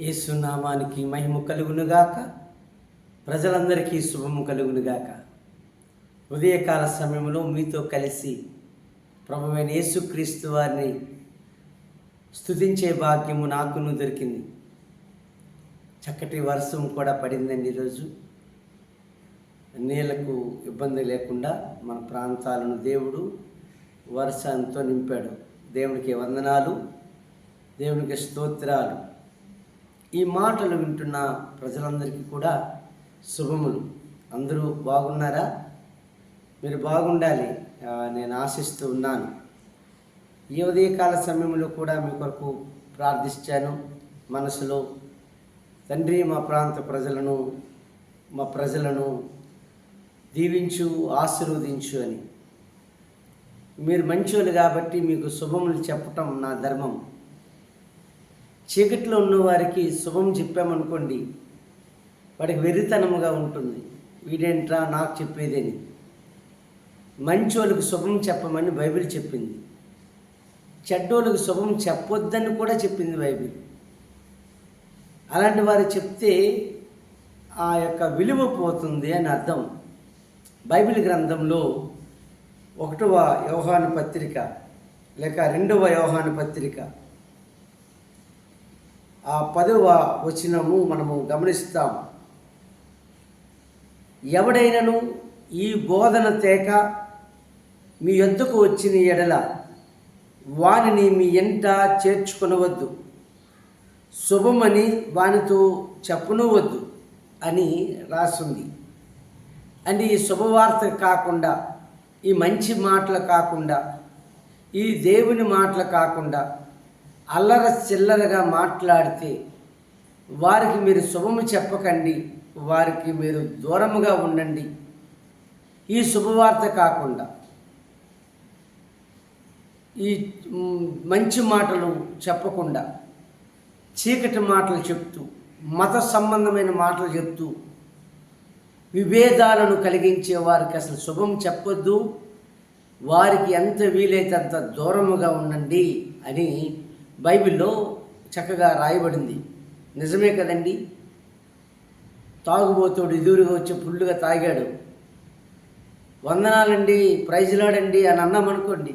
యేసునామానికి మహిమ కలుగునుగాక. ప్రజలందరికీ శుభము కలుగునుగాక. ఉదయకాల సమయంలో మీతో కలిసి ప్రభువైన యేసుక్రీస్తు వారిని స్థుతించే భాగ్యము నాకును దొరికింది. చక్కటి వర్షం కూడా పడిందండి ఈరోజు. నీళ్ళకు ఇబ్బంది లేకుండా మన ప్రాంతాలను దేవుడు వర్షంతో నింపాడు. దేవునికి వందనాలు. దేవునికి స్తోత్రాలు. ఈ మాటలు వింటున్న ప్రజలందరికీ కూడా శుభములు. అందరూ బాగున్నారా? మీరు బాగుండాలి నేను ఆశిస్తూ ఉన్నాను. ఈ ఉదయకాల సమయంలో కూడా మీ కొరకు ప్రార్థించాను. మనసులో తండ్రి మా ప్రాంత ప్రజలను మా ప్రజలను దీవించు ఆశీర్వదించు అని. మీరు మంచోళ్ళు కాబట్టి మీకు శుభములు చెప్పటం నా ధర్మం. చీకట్లో ఉన్న వారికి శుభం చెప్పామనుకోండి వాడికి వెర్రితనముగా ఉంటుంది. వీడేంట్రా నాకు చెప్పేదని? వాళ్ళకి శుభం చెప్పమని బైబిల్ చెప్పింది. చెడ్డోళ్ళకి శుభం చెప్పొద్దని కూడా చెప్పింది బైబిల్. అలాంటి వారు చెప్తే ఆ యొక్క విలువ పోతుంది అని అర్థం. బైబిల్ గ్రంథంలో ఒకటవ యోహాను పత్రిక లేక రెండవ యోహాను పత్రిక ఆ పదవ వచనము మనము గమనిస్తాం. ఎవడైనను ఈ బోధన తేక మీ యొద్దకు వచ్చిన ఎడల వానిని మీ ఎంట చేర్చుకొనవద్దు. శుభమని వానితో చెప్పనవద్దు అని రాసింది. అంటే ఈ శుభవార్త కాకుండా ఈ మంచి మాటలు కాకుండా ఈ దేవుని మాటలు కాకుండా అల్లర చిల్లరగా మాట్లాడితే వారికి మీరు శుభము చెప్పకండి వారికి మీరు దూరముగా ఉండండి. ఈ శుభవార్త కాకుండా ఈ మంచి మాటలు చెప్పకుండా చీకటి మాటలు చెప్తూ మత సంబంధమైన మాటలు చెప్తూ విభేదాలను కలిగించే వారికి అసలు శుభం చెప్పొద్దు. వారికి ఎంత వీలైతే అంత దూరముగా ఉండండి అని బైబిల్లో చక్కగా రాయబడింది. నిజమే కదండి? తాగుబోతుడు ఎదురుగా వచ్చి ఫుల్లుగా తాగాడు. వందనాలండి ప్రైజ్లాడండి అని అన్నామనుకోండి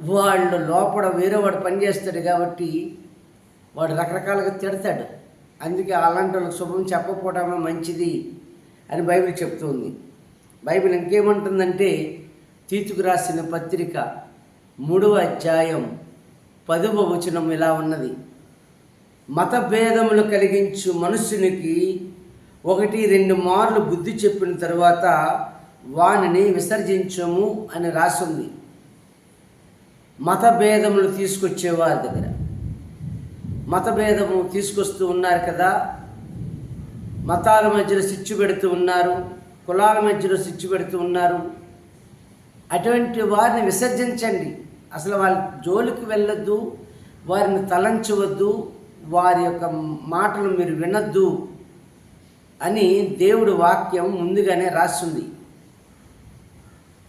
వాళ్ళు లోపల వేరే వాడు పనిచేస్తాడు కాబట్టి వాడు రకరకాలుగా తిడతాడు. అందుకే అలాంటి వాళ్ళకి శుభం చెప్పకపోవడమే మంచిది అని బైబిల్ చెప్తుంది. బైబిల్ ఇంకేమంటుందంటే తీతుకు రాసిన పత్రిక మూడవ అధ్యాయం పదవ వచనం ఇలా ఉన్నది. మత భేదములు కలిగించు మనుషునికి ఒకటి రెండు మార్లు బుద్ధి చెప్పిన తర్వాత వానిని విసర్జించము అని రాసింది. మతభేదములు తీసుకొచ్చేవారి దగ్గర. మతభేదము తీసుకొస్తూ ఉన్నారు కదా. మతాల మధ్యలో సిచ్చు పెడుతూ ఉన్నారు. కులాల మధ్యలో సిచ్చు పెడుతూ ఉన్నారు. అటువంటి వారిని విసర్జించండి. అసలు వాళ్ళ జోలికి వెళ్ళొద్దు వారిని తలంచవద్దు వారి యొక్క మాటలు మీరు వినొద్దు అని దేవుడు వాక్యం ముందుగానే రాస్తుంది.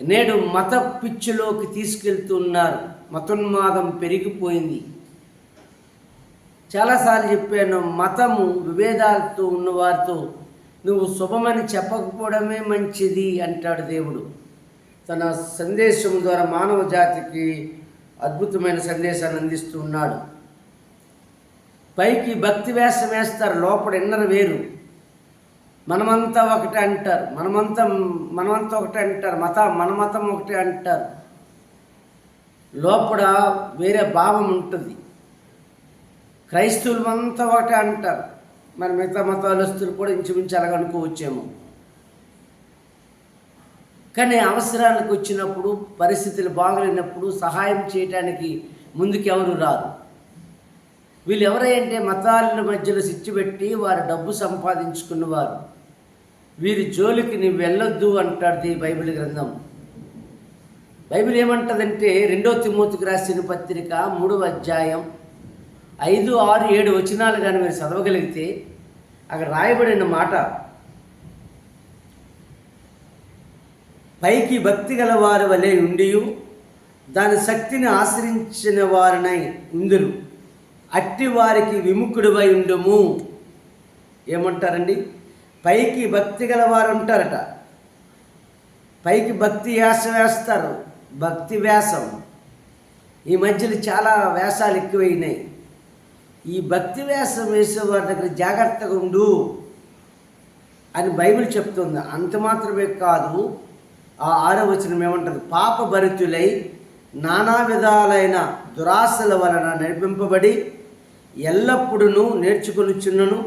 నేడు మత పిచ్చిలోకి తీసుకెళ్తున్నారు. మతోన్మాదం పెరిగిపోయింది. చాలాసార్లు చెప్పాను మతము విభేదాలతో ఉన్నవారితో నువ్వు శుభమని చెప్పకపోవడమే మంచిది అంటాడు దేవుడు. తన సందేశం ద్వారా మానవ జాతికి అద్భుతమైన సందేశాన్ని అందిస్తూ ఉన్నాడు. పైకి భక్తి వేషం వేస్తారు లోపల ఎన్నర వేరు. మనమంతా ఒకటే అంటారు మనమంతా మనమంతా ఒకటే అంటారు మత మన మతం ఒకటే అంటారు. లోపల వేరే భావం ఉంటుంది. క్రైస్తవులు అంతా ఒకటే అంటారు. మరి మిగతా మతాలస్తులు కూడా ఇంచుమించు అలాగనుకోవచ్చేమో కానీ అవసరానికి వచ్చినప్పుడు పరిస్థితులు బాగలేనప్పుడు సహాయం చేయటానికి ముందుకు ఎవరు రారు. వీళ్ళు ఎవరంటే మతాల మధ్యలో సిచ్చు పెట్టి వారు డబ్బు సంపాదించుకున్నవారు. వీరి జోలికి నీవు వెళ్ళొద్దు అంటాడు బైబిల్ గ్రంథం. బైబిల్ ఏమంటుందంటే రెండో తిమోతికి రాసిన పత్రిక మూడవ అధ్యాయం ఐదు ఆరు ఏడు వచనాలు కానీ మీరు చదవగలిగితే అక్కడ రాయబడిన మాట పైకి భక్తి గలవారు వలె ఉండియు దాని శక్తిని ఆశ్రయించిన వారినై ఉందురు అట్టి వారికి విముఖుడివై ఉండము. ఏమంటారండి? పైకి భక్తి గలవారు ఉంటారట. పైకి భక్తి వ్యాస వేస్తారు. భక్తి వ్యాసం. ఈ మధ్యలో చాలా వేషాలు ఎక్కువైనాయి. ఈ భక్తి వ్యాసం వేసే వారి దగ్గర జాగ్రత్తగా ఉండు అని బైబిల్ చెప్తుంది. అంత మాత్రమే కాదు ఆ ఆరో వచనం ఏమంటారు పాప భరితులై నానా విధాలైన దురాశల వలన నడిపింపబడి ఎల్లప్పుడూ నేర్చుకొనిచున్నను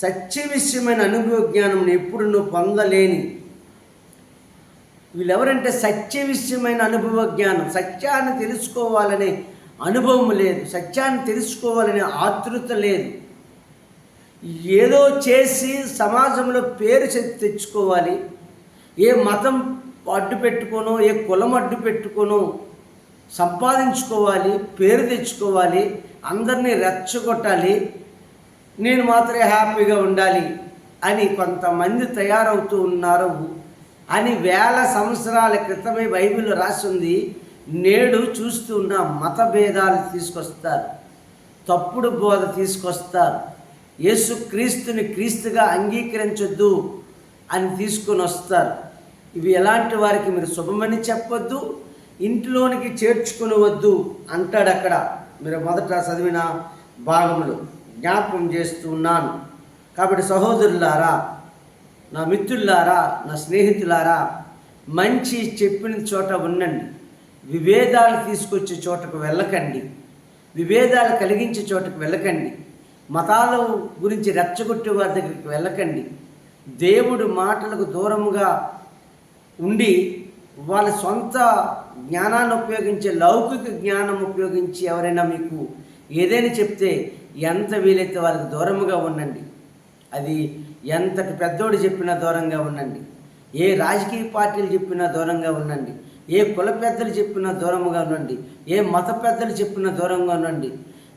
సత్య విషయమైన అనుభవ జ్ఞానం ఎప్పుడును పొందలేని వీళ్ళెవరంటే సత్య విషయమైన అనుభవ జ్ఞానం సత్యాన్ని తెలుసుకోవాలనే అనుభవం లేదు సత్యాన్ని తెలుసుకోవాలనే ఆతృత లేదు. ఏదో చేసి సమాజంలో పేరు తెచ్చుకోవాలి ఏ మతం అడ్డు పెట్టుకోనో ఏ కులం అడ్డు పెట్టుకోనో సంపాదించుకోవాలి పేరు తెచ్చుకోవాలి అందరినీ రెచ్చగొట్టాలి నేను మాత్రమే హ్యాపీగా ఉండాలి అని కొంతమంది తయారవుతూ ఉన్నారు అని వేల సంవత్సరాల క్రితమే బైబిల్ రాసి ఉంది. నేడు చూస్తున్న మత భేదాలు తీసుకొస్తారు తప్పుడు బోధ తీసుకొస్తారు యేసు క్రీస్తుని క్రీస్తుగా అంగీకరించొద్దు అని తీసుకొని వస్తారు. ఇవి ఎలాంటి వారికి మీరు శుభమని చెప్పొద్దు ఇంట్లోనికి చేర్చుకునవద్దు అంటాడు అక్కడ. మీరు మొదట చదివిన భాగములు జ్ఞాపకం చేస్తున్నాను కాబట్టి సహోదరులారా నా మిత్రులారా నా స్నేహితులారా మంచి చెప్పిన చోట ఉండండి. విభేదాలు తీసుకొచ్చే చోటకు వెళ్ళకండి. విభేదాలు కలిగించే చోటకు వెళ్ళకండి. మతాల గురించి రెచ్చగొట్టే వారి దగ్గరికి వెళ్ళకండి. దేవుడు మాటలకు దూరంగా ఉండి వాళ్ళ సొంత జ్ఞానాన్ని ఉపయోగించే లౌకిక జ్ఞానం ఉపయోగించి ఎవరైనా మీకు ఏదైనా చెప్తే ఎంత వీలైతే వాళ్ళకి దూరముగా ఉండండి. అది ఎంతటి పెద్దోడు చెప్పినా దూరంగా ఉండండి. ఏ రాజకీయ పార్టీలు చెప్పినా దూరంగా ఉండండి. ఏ కుల పెద్దలు చెప్పినా దూరంగా ఉండండి. ఏ మత పెద్దలు చెప్పినా దూరంగా ఉండండి.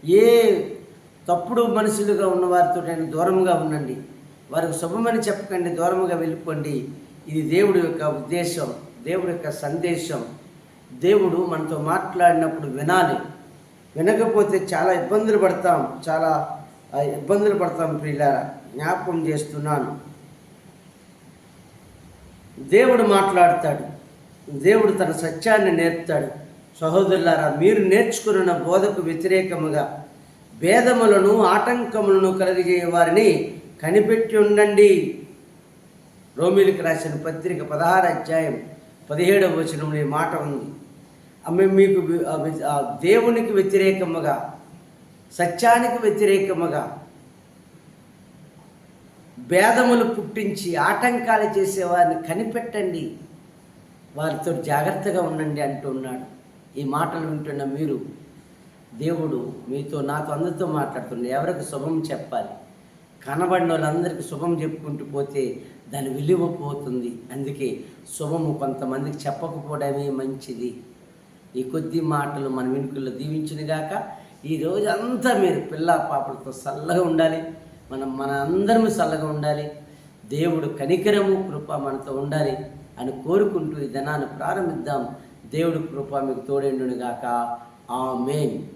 ఏ తప్పుడు మనుషులుగా ఉన్న వారితో దూరంగా ఉండండి. వారికి శుభమని చెప్పకండి దూరముగా వెళ్ళిపోండి. ఇది దేవుడి యొక్క ఉద్దేశం దేవుడి యొక్క సందేశం. దేవుడు మనతో మాట్లాడినప్పుడు వినాలి. వినకపోతే చాలా ఇబ్బందులు పడతాం చాలా ఇబ్బందులు పడతాం ప్రియులారా. జ్ఞాపకం చేస్తున్నాను. దేవుడు మాట్లాడతాడు. దేవుడు తన సత్యాన్ని నేర్పుతాడు. సహోదరులారా మీరు నేర్చుకున్న బోధకు వ్యతిరేకముగా భేదములను ఆటంకములను కలుగజేయ వారిని కనిపెట్టి ఉండండి. రోమిలికి రాసిన పత్రిక పదహారు అధ్యాయం పదిహేడవ వచనంలో ఈ మాట ఉంది. ఆమె మీకు ఆ దేవునికి వ్యతిరేకముగా సత్యానికి వ్యతిరేకముగా భేదములు పుట్టించి ఆటంకాలు చేసేవారిని కనిపెట్టండి. వారితో జాగ్రత్తగా ఉండండి అంటున్నాడు ఈ మాటలు వింటున్న మీరు దేవుడు మీతో నాతో అందరితో మాట్లాడుతున్నాడు ఎవరికి శుభం చెప్పాలి? కనబడిన వాళ్ళందరికీ శుభం చెప్పుకుంటూ పోతే దాని విలువ పోతుంది. అందుకే శుభము కొంతమందికి చెప్పకపోవడమే మంచిది. ఈ కొద్ది మాటలు మన వెనుకల్లో దీవించిన గాక. ఈ రోజు అంతా మీరు పిల్ల పాపలతో చల్లగా ఉండాలి. మనం మన అందరం చల్లగా ఉండాలి. దేవుడు కనికరము కృప మనతో ఉండాలి అని కోరుకుంటూ ఈ దినాన్ని ప్రారంభిద్దాం. దేవుడు కృప మీకు తోడేండునుగాక ఆమెన్.